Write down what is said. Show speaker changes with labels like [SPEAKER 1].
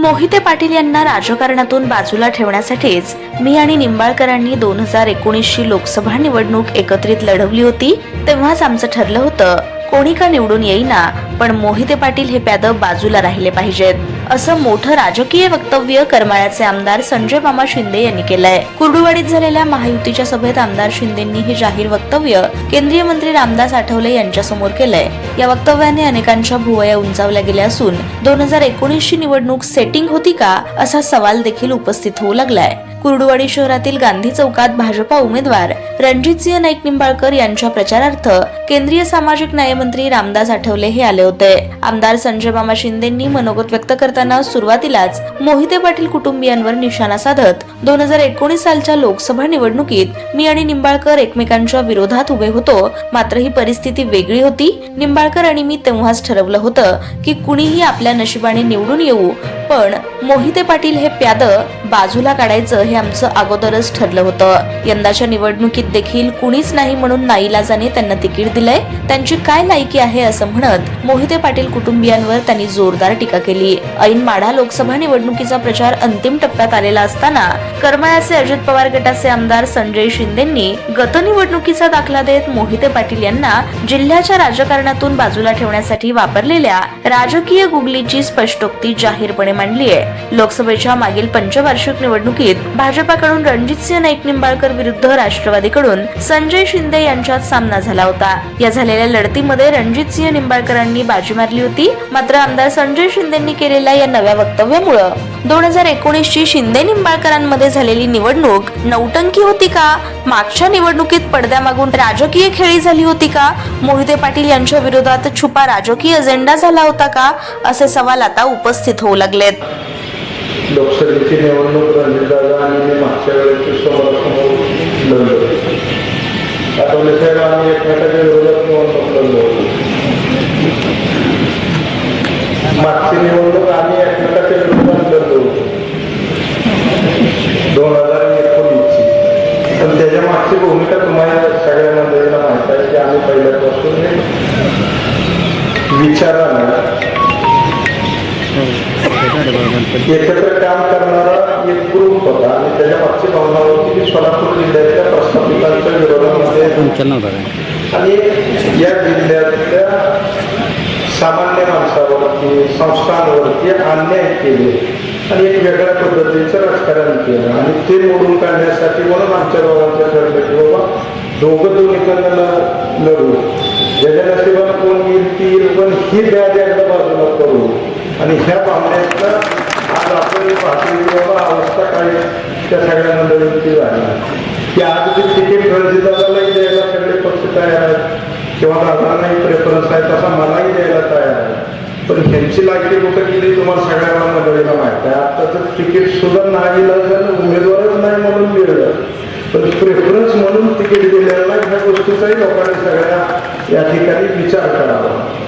[SPEAKER 1] मोहिते पाटील यांना राजकारणातून बाजूला ठेवण्यासाठीच मी आणि निंबाळकरांनी दोन हजार एकोणीसची लोकसभा निवडणूक एकत्रित लढवली होती तेव्हाच आमचं ठरलं होतं. कोणी का निवडून येईना पण मोहिते पाटील हे प्याद बाजूला राहिले पाहिजेत असं मोठं राजकीय वक्तव्य करमाळ्याचे आमदार संजय मामा शिंदे यांनी केलंय. कुर्डुवाडीत झालेल्या महायुतीच्या सभेत आमदार शिंदेंनी हे जाहीर वक्तव्य केंद्रीय मंत्री रामदास आठवले यांच्यासमोर केलंय. या वक्तव्याने अनेकांच्या भुवया उंचावल्या गेल्या असून दोन हजार एकोणीसची निवडणूक सेटिंग होती का असा सवाल देखील उपस्थित होऊ लागलाय. कुर्डुवाडी शहरातील गांधी चौकात भाजपा उमेदवार रणजितसिंह नाईक निंबाळकर यांच्या प्रचारार्थ केंद्रीय सामाजिक न्याय मंत्री रामदास आठवले हे आले होते. आमदार संजय मामा शिंदेंनी मनोगत व्यक्त करताना सुरुवातीलाच मोहिते पाटील कुटुंबियांवर निशाणा साधत दोन हजार एकोणीस सालच्या लोकसभा निवडणुकीत मी आणि निंबाळकर एकमेकांच्या विरोधात उभे होतो. मात्र ही परिस्थिती वेगळी होती. निंबाळकर आणि मी तेव्हाच ठरवलं होतं की कुणीही आपल्या नशिबाने निवडून येऊ पण मोहिते पाटील हे प्याद बाजूला काढायचं हे आमचं अगोदरच ठरलं होतं. यंदाच्या निवडणुकीत देखील कुणीच नाही म्हणून नाईलाजाने त्यांना तिकीट दिलंय. त्यांची काय लायकी आहे असं म्हणत मोहिते पाटील कुटुंबियांवर त्यांनी जोरदार टीका केली. ऐन माढा लोकसभा निवडणुकीचा प्रचार अंतिम टप्प्यात आलेला असताना करमायाचे अजित पवार गटाचे आमदार संजय शिंदेंनी गतनिवडणुकीचा दाखला देत मोहिते पाटील यांना जिल्ह्याच्या राजकारणातून बाजूला ठेवण्यासाठी वापरलेल्या राजकीय गुगलीची स्पष्टोक्ती जाहीरपणे मांडली आहे. लोकसभेच्या मागील पंचवार्षिक निवडणुकीत भाजपाकडून रणजितसिंह नाईक निंबाळकर विरुद्ध राष्ट्रवादीकडून संजय शिंदे यांच्यात सामना झाला होता. या झालेल्या लढतीमध्ये रणजितसिंह निंबाळकरांनी बाजी मारली होती. मात्र आमदार संजय शिंदेंनी केलेल्या या नव्या वक्तव्यामुळं दोन हजार एकोणीस ची शिंदे निंबाळकरांमध्ये झालेली निवडणूक नौटंकी होती का? मागच्या निवडणुकीत पडद्यामागून राजकीय खेळी झाली होती का? मोहिते पाटील यांच्या विरोधात छुपा राजकीय अजेंडा झाला होता का? असे सवाल आता उपस्थित होऊ लागलेत.
[SPEAKER 2] लोकसभेची निवडणूक आणि मागच्या वेळेची समोरासमोर लढलो आम्ही एकमेकाच्या विरोधात मागची निवडणूक आम्ही एकमेकाच्या विरोधात होतो दोन हजार एकोणीसची. पण त्याच्या मागची भूमिका तुम्हाला सगळ्या मंडळीला माहीत आहे की आम्ही पहिल्यापासून विचारानं एकत्र काम करणारा एक ग्रुप होता आणि त्याच्या मागची भावना होती की सोलापूर जिल्ह्यातल्या प्रस्थापितांच्या विरोधामध्ये आणि या जिल्ह्यातल्या सामान्य माणसावरती संस्थांवरती अन्याय केले. आणि एक वेगळ्या पद्धतीचं राजकारण केलं. आणि ते मोडून काढण्यासाठी म्हणून आमच्या बाबांचं ठरलं की बाबा दोघं दोन्हीकडनं ल- लढू. ज्याच्या नशिबात कोण येईल ती येईल पण ही बॅग एकदा बाजूला करू आणि ह्या पाहुण्यातनं आज आपण पाहतो की बाबा अवस्था काय त्या सगळ्या मंडळींची झाली. की आज ते तिकीट रणजितालाही द्यायला सगळे पक्ष तयार आहेत. किंवा दादांनाही प्रेफरन्स आहे तसा मलाही द्यायला तयार आहे पण ह्यांची लागली कुठं गेली तुम्हाला सगळ्या मंडळीला माहीत आहे. आताचं तिकीट सुद्धा नाही लागलं उमेदवारच नाही म्हणून मिळलं. पण प्रेफरन्स म्हणून तिकीट दिलेलं ह्या गोष्टीचाही लोकांनी सगळ्या या ठिकाणी विचार करावा.